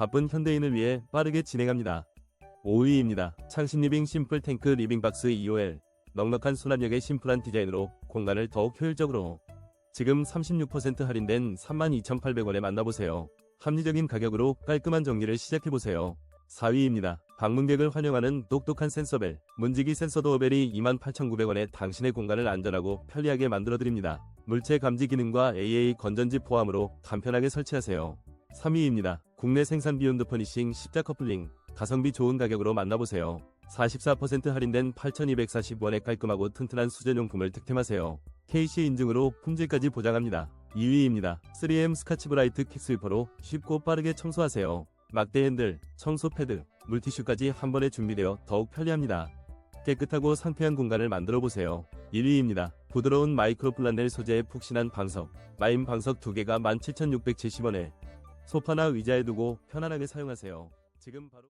바쁜 현대인을 위해 빠르게 진행합니다. 5위입니다. 창신 리빙 심플 탱크 리빙박스 2OL 넉넉한 수납력의 심플한 디자인으로 공간을 더욱 효율적으로 지금 36% 할인된 32,800원에 만나보세요. 합리적인 가격으로 깔끔한 정리를 시작해보세요. 4위입니다. 방문객을 환영하는 똑똑한 센서벨 문지기 센서 도어벨이 28,900원에 당신의 공간을 안전하고 편리하게 만들어드립니다. 물체 감지 기능과 AA 건전지 포함으로 간편하게 설치하세요. 3위입니다. 국내 생산 비욘드 퍼니싱 십자 커플링 가성비 좋은 가격으로 만나보세요. 44% 할인된 8,240원에 깔끔하고 튼튼한 수전용품을 득템하세요. KC 인증으로 품질까지 보장합니다. 2위입니다. 3M 스카치 브라이트 킥스위퍼로 쉽고 빠르게 청소하세요. 막대 핸들, 청소 패드, 물티슈까지 한 번에 준비되어 더욱 편리합니다. 깨끗하고 상쾌한 공간을 만들어 보세요. 1위입니다. 부드러운 마이크로 플라넬 소재의 푹신한 방석, 마인 방석 2개가 17,670원에 소파나 의자에 두고 편안하게 사용하세요. 지금 바로